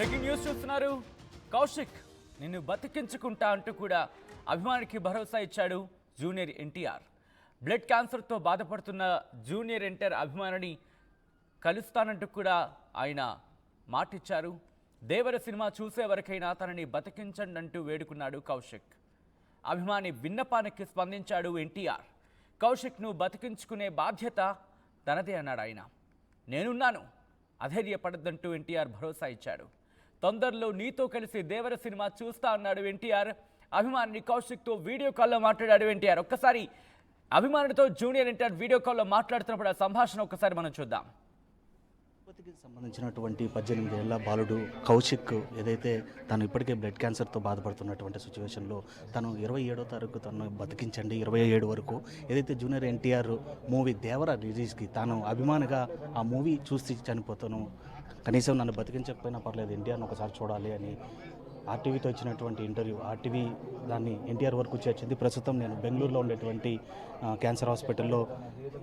Breaking news చూస్తున్నారు. కౌశిక్ నిన్ను బతికించుకుంటా అంటూ కూడా అభిమానికి భరోసా ఇచ్చాడు జూనియర్ ఎన్టీఆర్. బ్లడ్ క్యాన్సర్తో బాధపడుతున్న జూనియర్ ఎన్టీఆర్ అభిమానిని కలుస్తానంటూ కూడా ఆయన మాటిచ్చారు. దేవర సినిమా చూసే వరకైనా తనని బతికించండి అంటూ వేడుకున్నాడు కౌశిక్. అభిమాని విన్నపానికి స్పందించాడు ఎన్టీఆర్. కౌశిక్ను బతికించుకునే బాధ్యత తనదే అన్నాడు ఆయన. నేనున్నాను అధైర్యపడద్దంటూ ఎన్టీఆర్ భరోసా ఇచ్చాడు. తొందరలో నీతో కలిసి దేవర సినిమా చూస్తా అన్నాడు ఎన్టీఆర్. అభిమాని కౌశిక్తో వీడియో కాల్లో మాట్లాడాడు ఎన్టీఆర్. ఒక్కసారి అభిమానుడితో జూనియర్ ఎన్టీఆర్ వీడియో కాల్లో మాట్లాడుతున్నప్పుడు ఆ సంభాషణ ఒక్కసారి మనం చూద్దాం. తిరుపతికి సంబంధించినటువంటి పద్దెనిమిది ఏళ్ళ బాలుడు కౌశిక్ ఏదైతే తను ఇప్పటికే బ్లడ్ క్యాన్సర్తో బాధపడుతున్నటువంటి సిచ్యువేషన్లో తను ఇరవై ఏడో తారీఖు తను బతికించండి. ఇరవై ఏడు వరకు ఏదైతే జూనియర్ ఎన్టీఆర్ మూవీ దేవర రిలీజ్కి తాను అభిమానిగా ఆ మూవీ చూసి చనిపోతాను కనీసం నన్ను బతికించకపోయినా పర్లేదు ఎన్టీఆర్ని ఒకసారి చూడాలి అని ఆర్టీవీతో ఇచ్చినటువంటి ఇంటర్వ్యూ ఆర్టీవీ దాన్ని ఎన్టీఆర్ వరకు చేర్చింది. ప్రస్తుతం నేను బెంగళూరులో ఉండేటువంటి క్యాన్సర్ హాస్పిటల్లో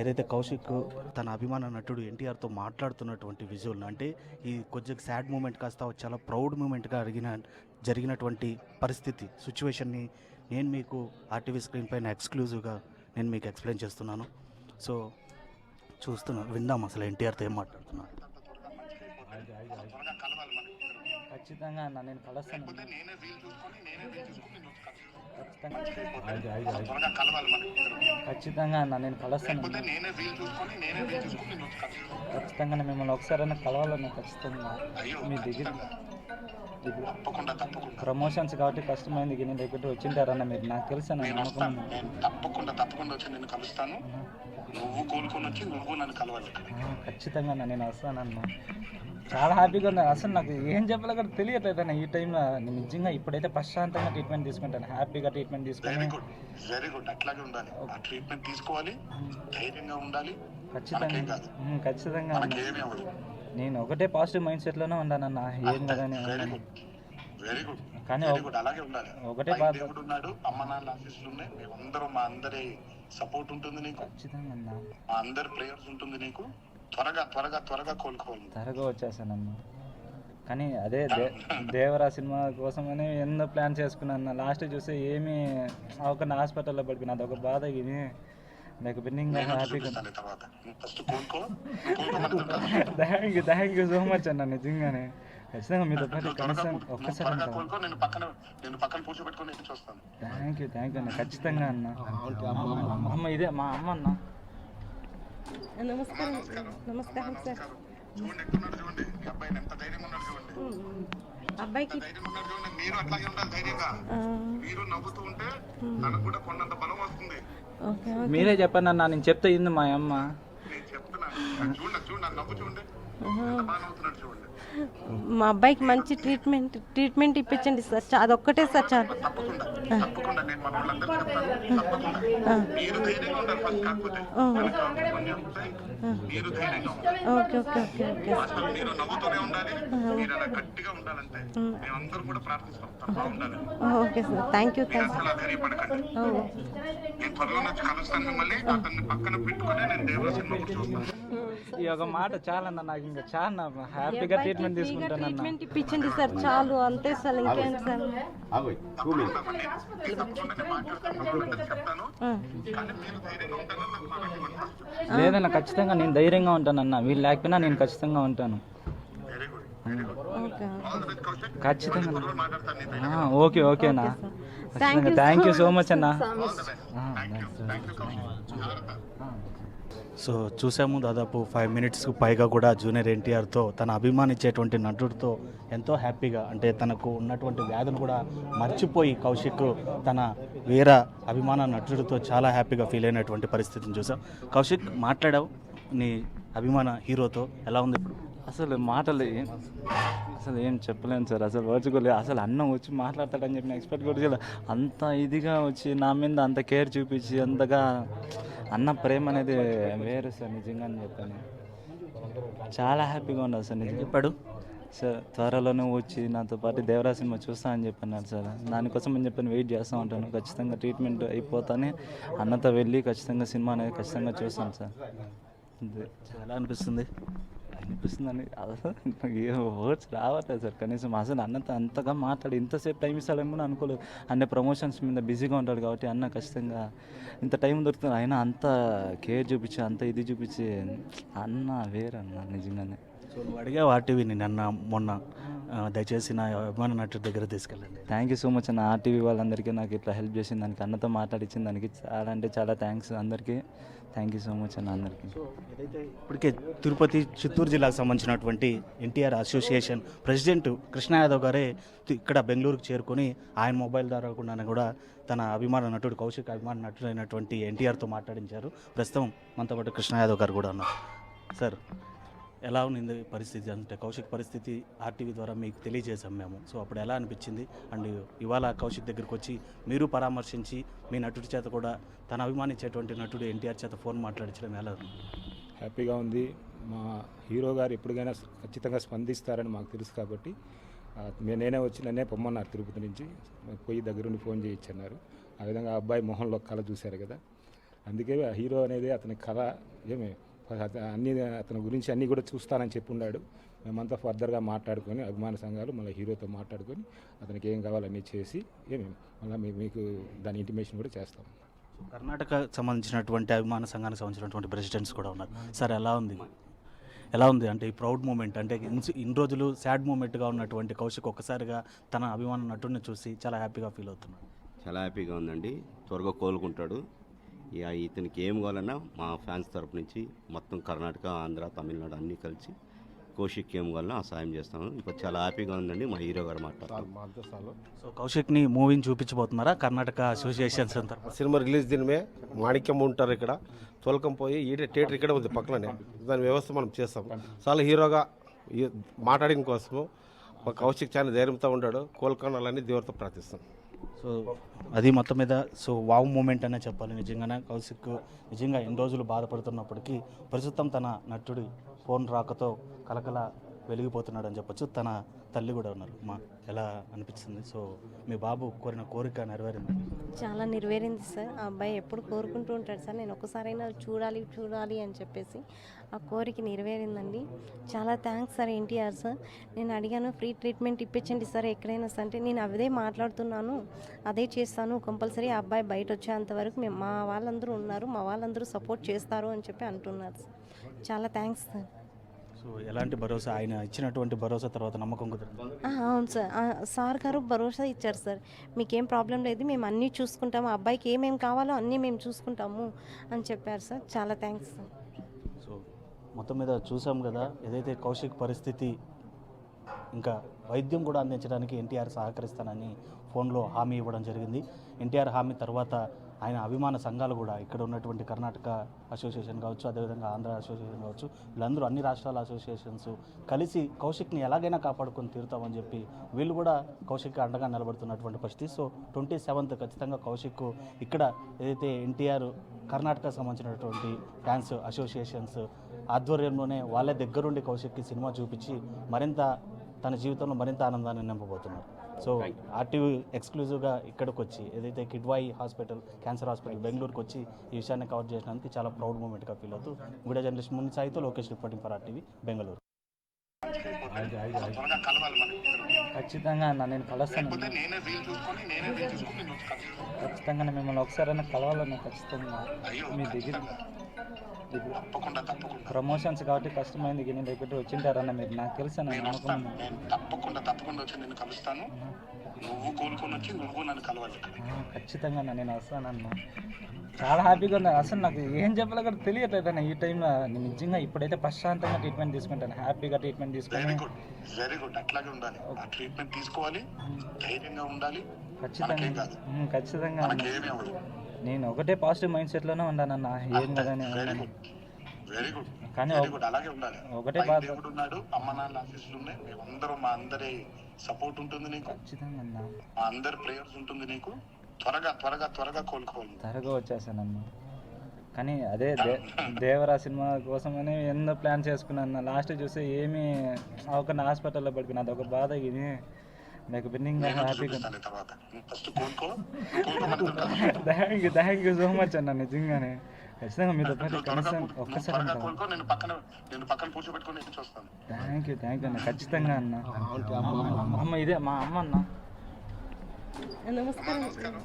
ఏదైతే కౌశిక్ తన అభిమాన నటుడు ఎన్టీఆర్తో మాట్లాడుతున్నటువంటి విజువల్ అంటే ఈ కొద్దిగా సాడ్ మూమెంట్ కాస్త చాలా ప్రౌడ్ మూమెంట్గా అడిగిన జరిగినటువంటి పరిస్థితి సిచ్యువేషన్ని నేను మీకు ఆర్టీవీ స్క్రీన్ పైన ఎక్స్క్లూజివ్గా నేను మీకు ఎక్స్ప్లెయిన్ చేస్తున్నాను. సో చూస్తున్నాను విందాం అసలు ఎన్టీఆర్తో ఏం మాట్లాడుతున్నాను ఖచ్చితంగా అన్న నేను కలుస్తాను. ఖచ్చితంగా. అన్న నేను కలుస్తాను. ఖచ్చితంగా మిమ్మల్ని ఒకసారైనా కలవాలన్న ఖచ్చితంగా మీ దగ్గర ప్రమోషన్స్ కాబట్టి కష్టమైంది ఇక నేను దగ్గర వచ్చింటారన్న మీరు నాకు తెలుసు తప్పకుండా తప్పకుండా వచ్చి నేను కలుస్తాను. నువ్వు కోలుకొని వచ్చి నువ్వు నన్ను కలవాలి ఖచ్చితంగా అన్న నేను వస్తానన్న చాలా హ్యాపీగా ఉంది అసలు నాకు ఏం చెప్పాలో కూడా తెలియట్లేదు అన్న ఈ టైంలో నేను నిజంగా ఇప్పుడైతే ప్రశాంతంగా ట్రీట్మెంట్ తీసుకుంటాను. హ్యాపీగా ట్రీట్మెంట్ వెరీ తీసుకొని గుడ్ వెరీ గుడ్ అట్లాగే ఉండాలి. ఆ ట్రీట్మెంట్ తీసుకోవాలి. ధైర్యంగా ఉండాలి. ఖచ్చితంగా. మనకేం కాదు. ఉమ్, ఖచ్చితంగా అన్న. మనకేమీ అవ్వదు. నేను ఒకటే పాజిటివ్ మైండ్ సెట్లోనే ఉన్నానన్న ఏం కదని వెరీ గుడ్ వెరీ గుడ్ కానీ వెరీ గుడ్ అలాగే ఉండాలి. ఒకటే పై బాధ దేవుడు ఉన్నాడు. అమ్మ నాన్న ఆశీస్సులు ఉన్నాయి. మేమందరం మా అందరి సపోర్ట్ ఉంటుంది నీకు. ఖచ్చితంగా అన్న. మా అందరి ప్రేయర్స్ ఉంటుంది నీకు. త్వరగా త్వరగా త్వరగా కోలుకోవాలి. త్వరగా వచ్చేసానన్న కానీ అదే దే దేవరా సినిమా కోసమని ఎన్నో ప్లాన్ చేసుకున్నాను లాస్ట్ చూస్తే ఏమీ ఒక హాస్పిటల్లో పడిపోయినా. అదొక బాధ ఇది. లేకపోతే ఇంకా హ్యాపీగా. Thank you thank you so much అన్న నిజంగానే. ఖచ్చితంగా మీతో పాటు కనీసం ఒక్కసారి థ్యాంక్ యూ థ్యాంక్ యూ అన్న. ఖచ్చితంగా అన్న. అమ్మ ఇదే మా అమ్మ అన్న. నమస్కారం. నమస్కారం. సార్. అబ్బాయికి మీరు అట్లాగే ఉండాలి ధైర్యంగా. మీరు నవ్వుతూ ఉంటే తనకు కూడా కొండంత బలం వస్తుంది. ఓకే మీరే చెప్పండి అన్న నేను చెప్తే ఇంది మా అమ్మ. నేను చెప్తున్నాను. చూడండి చూడండి నవ్వు చూడండి. ఎంత బాగా నవ్వుతున్నాడు చూడండి. మా అబ్బాయికి మంచి ట్రీట్మెంట్ ట్రీట్మెంట్ ఇప్పించండి సార్. అదొక్కటే సార్ చాలు. Okay okay okay okay okay. Sir. Thank you thank అతన్ని పక్కన పెట్టుకుని నేను దేవర సినిమా కూడా చూస్తాను. ఈ ఒక మాట చాలన్న నాకు ఇంకా చాలా హ్యాపీగా ట్రీట్మెంట్ తీసుకుంటానన్న. ట్రీట్మెంట్ ఇప్పించండి సార్ చాలు. అంతే సార్ ఇంకేంటి సార్? లేదన్న ఖచ్చితంగా నేను ధైర్యంగా ఉంటానన్న. వీళ్ళు లేకపోయినా నేను ఖచ్చితంగా ఉంటాను. Very good very good okay all the best Kaushik ఖచ్చితంగా. ఓకే ఓకేనా థ్యాంక్ యూ సో మచ్ అన్న. సో చూసాము దాదాపు ఫైవ్ మినిట్స్కు పైగా కూడా జూనియర్ ఎన్టీఆర్తో తన అభిమానించేటువంటి నటుడితో ఎంతో హ్యాపీగా అంటే తనకు ఉన్నటువంటి వ్యాధులు కూడా మర్చిపోయి కౌశిక్ తన వీర అభిమాన నటుడితో చాలా హ్యాపీగా ఫీల్ అయినటువంటి పరిస్థితిని చూసాం. కౌశిక్ మాట్లాడావు నీ అభిమాన హీరోతో ఎలా ఉంది ఇప్పుడు? అసలు మాటలు అసలు ఏం చెప్పలేను సార్. అసలు ఓర్చుకోలేదు అసలు అన్న వచ్చి మాట్లాడతాడని చెప్పి ఎక్స్పెక్ట్ కూడా చేయలేదు అంత ఇదిగా వచ్చి నా మీద అంత కేర్ చూపించి అంతగా అన్న ప్రేమ అనేది వేరు సార్ నిజంగా అని చెప్పాను. చాలా హ్యాపీగా ఉండదు సార్ నిజంగా. చెప్పాడు సార్ త్వరలోనే వచ్చి నాతో పాటు దేవరా సినిమా చూస్తా అని చెప్పన్నారు సార్. దానికోసం అని చెప్పని వెయిట్ చేస్తూ ఉంటాను. ఖచ్చితంగా ట్రీట్మెంట్ అయిపోతానే అన్నతో వెళ్ళి ఖచ్చితంగా సినిమా అనేది ఖచ్చితంగా చూస్తాను సార్. ఎలా అనిపిస్తుంది. అనిపిస్తుందని వర్డ్స్ రావట్లేదు సార్. కనీసం అసలు అన్నతో అంతగా మాట్లాడి ఇంతసేపు టైం ఇస్తాడేమో కూడా అనుకోలేదు. అన్న ప్రమోషన్స్ మీద బిజీగా ఉంటాడు కాబట్టి అన్న ఖచ్చితంగా ఇంత టైం దొరుకుతుంది. అయినా అంత కేర్ చూపించి అంత ఇది చూపించి అన్న వేరన్న నిజంగానే. సో నువ్వు అడిగావు ఆర్టీవీని నిన్న మొన్న దయచేసి నా అభిమాన నటుడి దగ్గర తీసుకెళ్ళండి. థ్యాంక్ యూ సో మచ్ అన్న. ఆర్టీవీ వాళ్ళందరికీ నాకు ఇట్లా హెల్ప్ చేసిన దానికి అన్నతో మాట్లాడించిన దానికి చాలా అంటే చాలా థ్యాంక్స్ అందరికీ. థ్యాంక్ యూ సో మచ్ అన్న అందరికీ. ఏదైతే ఇప్పటికే తిరుపతి చిత్తూరు జిల్లాకు సంబంధించినటువంటి NTR association president Krishna Yadav గారే ఇక్కడ బెంగళూరుకు చేరుకొని ఆయన మొబైల్ ద్వారా కూడా కూడా తన అభిమాన నటుడు కౌశిక్ అభిమాన నటుడు అయినటువంటి ఎన్టీఆర్తో మాట్లాడించారు. ప్రస్తుతం మనతో పాటు కృష్ణ యాదవ్ గారు కూడా ఉన్నారు సార్ ఎలా ఉంది పరిస్థితి? అంటే కౌశిక్ పరిస్థితి ఆర్టీవీ ద్వారా మీకు తెలియజేసాం మేము. సో అప్పుడు ఎలా అనిపించింది? అండ్ ఇవాళ కౌశిక్ దగ్గరికి వచ్చి మీరు పరామర్శించి మీ నటుడి చేత కూడా తన అభిమానించేటువంటి నటుడు ఎన్టీఆర్ చేత ఫోన్ మాట్లాడించడం ఎలా హ్యాపీగా ఉంది. మా హీరో గారు ఎప్పటికైనా ఖచ్చితంగా స్పందిస్తారని మాకు తెలుసు కాబట్టి నేనే వచ్చి నన్నే పొమ్మన్నారు తిరుపతి నుంచి. పోయి దగ్గరుండి ఫోన్ చేయించన్నారు. ఆ విధంగా ఆ అబ్బాయి మొహంలో కళ చూశారు కదా. అందుకే హీరో అనేది అతని కళ ఏమే అన్ని అతని గురించి అన్నీ కూడా చూస్తానని చెప్పి ఉన్నాడు. మేమంతా ఫర్దర్గా మాట్లాడుకొని అభిమాన సంఘాలు మళ్ళీ హీరోతో మాట్లాడుకొని అతనికి ఏం కావాలన్నీ చేసి ఏమి మళ్ళీ మీకు దాని ఇంటిమేషన్ కూడా చేస్తాం. కర్ణాటక సంబంధించినటువంటి అభిమాన సంఘానికి సంబంధించినటువంటి ప్రెసిడెంట్స్ కూడా ఉన్నారు. సార్ ఎలా ఉంది? ఎలా ఉంది? అంటే ఈ ప్రౌడ్ మూమెంట్ అంటే ఇన్స్- ఇన్ని రోజులు సాడ్ మూమెంట్గా ఉన్నటువంటి కౌశిక్ ఒక్కసారిగా తన అభిమాన నటుడిని చూసి చాలా హ్యాపీగా ఫీల్ అవుతున్నాడు. చాలా హ్యాపీగా ఉందండి. త్వరగా కోలుకుంటాడు. ఇతనికి ఏం కావాలన్నా మా ఫ్యాన్స్ తరపు నుంచి మొత్తం కర్ణాటక ఆంధ్ర తమిళనాడు అన్నీ కలిసి కౌశిక్ ఏం కావాలన్నా ఆ సాయం చేస్తాను ఇప్పుడు చాలా హ్యాపీగా ఉందండి మా హీరో గారు మాట్లాడుతారు. సో కౌశిక్ని మూవీని చూపించబోతున్నారా? కర్ణాటక అసోసియేషన్స్ అంతా. సినిమా రిలీజ్ దినమే మాణిక్యం ఉంటారు ఇక్కడ. తొలకం పోయి ఈ థియేటర్ ఇక్కడ ఉంది పక్కనే దాని వ్యవస్థ మనం చేస్తాం. చాలా హీరోగా ఈ- మాట్లాడిన కోసము మా కౌశిక్ చాలా ధైర్యంతో ఉంటాడు. కోలుకోవాలని దేవుడితో ప్రార్థిస్తాం. సో అది మొత్తం మీద సో వావ్ మూమెంట్ అనే చెప్పాలి నిజంగానే. కౌశిక్ నిజంగా ఎన్ని రోజులు బాధపడుతున్నప్పటికీ ప్రస్తుతం తన నటుడి ఫోన్ రాకతో కలకల వెలిగిపోతున్నాడు అని చెప్పొచ్చు. తన తల్లి కూడా ఉన్నారు. మా ఎలా అనిపిస్తుంది? సో మీ బాబు కోరిన కోరిక నెరవేరింది? చాలా నెరవేరింది సార్. ఆ అబ్బాయి ఎప్పుడు కోరుకుంటూ ఉంటాడు సార్. నేను ఒకసారైనా చూడాలి చూడాలి అని చెప్పేసి ఆ కోరిక నెరవేరిందండి. చాలా థ్యాంక్స్ సార్ ఎన్టీఆర్ సార్. నేను అడిగాను ఫ్రీ ట్రీట్మెంట్ ఇప్పించండి సార్ ఎక్కడైనా సార్. అంటే నేను అదే మాట్లాడుతున్నాను అదే చేస్తాను. కంపల్సరీ ఆ అబ్బాయి బయట వచ్చేంత వరకు మేము మా వాళ్ళందరూ ఉన్నారు మా వాళ్ళందరూ సపోర్ట్ చేస్తారు అని చెప్పి అంటున్నారు సార్. చాలా థ్యాంక్స్ సార్. సో ఎలాంటి భరోసా? ఆయన ఇచ్చినటువంటి భరోసా తర్వాత నమ్మకం కుదిరింది. అవును సార్. సార్ గారు భరోసా ఇచ్చారు సార్. మీకేం ప్రాబ్లం లేదు. మేము అన్నీ చూసుకుంటాము ఆ అబ్బాయికి ఏమేమి కావాలో అన్నీ మేము చూసుకుంటాము అని చెప్పారు సార్. చాలా థ్యాంక్స్ సార్. సో మొత్తం మీద చూసాం కదా ఏదైతే కౌశిక్ పరిస్థితి ఇంకా వైద్యం కూడా అందించడానికి ఎన్టీఆర్ సహకరిస్తానని ఫోన్లో హామీ ఇవ్వడం జరిగింది. ఎన్టీఆర్ హామీ తర్వాత ఆయన అభిమాన సంఘాలు కూడా ఇక్కడ ఉన్నటువంటి కర్ణాటక అసోసియేషన్ కావచ్చు అదేవిధంగా ఆంధ్ర అసోసియేషన్ కావచ్చు వీళ్ళందరూ అన్ని రాష్ట్రాల అసోసియేషన్స్ కలిసి కౌశిక్ని ఎలాగైనా కాపాడుకొని తీరుతామని చెప్పి వీళ్ళు కూడా కౌశిక్ అండగా నిలబడుతున్నటువంటి పరిస్థితి. సో ట్వంటీ సెవెంత్ ఖచ్చితంగా కౌశిక్ ఇక్కడ ఏదైతే ఎన్టీఆర్ కర్ణాటక సంబంధించినటువంటి డ్యాన్స్ అసోసియేషన్స్ ఆధ్వర్యంలోనే వాళ్ళ దగ్గరుండి కౌశిక్కి సినిమా చూపించి మరింత తన జీవితంలో మరింత ఆనందాన్ని నింపబోతున్నారు. సో ఆర్టీవీ ఎక్స్క్లూజివ్గా ఇక్కడికి వచ్చి ఏదైతే కిడ్వాయి హాస్పిటల్ క్యాన్సర్ హాస్పిటల్ బెంగళూరుకి వచ్చి ఈ విషయాన్ని కవర్ చేసినందుకు చాలా ప్రౌడ్ మూమెంట్గా ఫీల్ అవుతూ video journalist Muni సాయితో Lokesh reporting for RTV Bengaluru. ఖచ్చితంగా అన్న నేను కలుస్తాను. ఖచ్చితంగా మిమ్మల్ని ఒకసారైనా కలవాలన్న ఖచ్చితంగా మీ దగ్గర. తప్పకుండా తప్పకుండా. ప్రమోషన్స్ కాబట్టి కష్టమైంది కానీ దగ్గర వచ్చింటారన్న మీరు. నాకు తెలుసు నేను వస్తాను. నేను తప్పకుండా తప్పకుండా వచ్చి నేను కలుస్తాను. నువ్వు కోలుకొని వచ్చి నువ్వు నన్ను కలవాలి ఖచ్చితంగా నేను వస్తానన్న చాలా హ్యాపీగా ఉంది అసలు నాకు ఏం చెప్పాలో కూడా తెలియట్లేదు అన్న ఈ టైంలో. నేను నిజంగా ఇప్పుడైతే ప్రశాంతంగా ట్రీట్మెంట్ తీసుకుంటాను. హ్యాపీగా ట్రీట్మెంట్ తీసుకొని. వెరీ గుడ్ వెరీ గుడ్ అట్లాగే ఉండాలి. ఆ ట్రీట్మెంట్ తీసుకోవాలి. ధైర్యంగా ఉండాలి. ఖచ్చితంగా. ఖచ్చితంగా నేను ఒకటే పాజిటివ్ మైండ్ సెట్లోనే ఉన్నానన్న. ఏం కదని వెరీ గుడ్ వెరీ గుడ్ కానీ వెరీ గుడ్ అలాగే ఉండాలి. ఒకటే బాధ దేవుడు ఉన్నాడు అమ్మ నాన్న ఆశీస్సులు ఉన్నాయి. మేమందరం మా అందరి సపోర్ట్ ఉంటుంది నీకు. ఖచ్చితంగా అన్న. మా అందరి ప్రేయర్స్ ఉంటుంది నీకు. త్వరగా త్వరగా త్వరగా కోలుకోవాలి. త్వరగా వచ్చేసానన్న. కానీ అదే దేవరా సినిమా కోసమని ఎన్నో ప్లాన్ చేసుకున్నాను లాస్ట్ చూస్తే ఏమీ ఒక హాస్పిటల్లో పడిపోయినా అదొక బాధ ఇది. నాకు బిన్నింగ్ హ్యాపీగా thank you thank you so much అన్న నిజంగానే. ఖచ్చితంగా మీతో పాటు కనీసం ఒక్కసారి థ్యాంక్ యూ థ్యాంక్ యూ అన్న. ఖచ్చితంగా అన్న. అమ్మ ఇదే మా అమ్మ అన్న. నమస్కారం. నమస్కారం.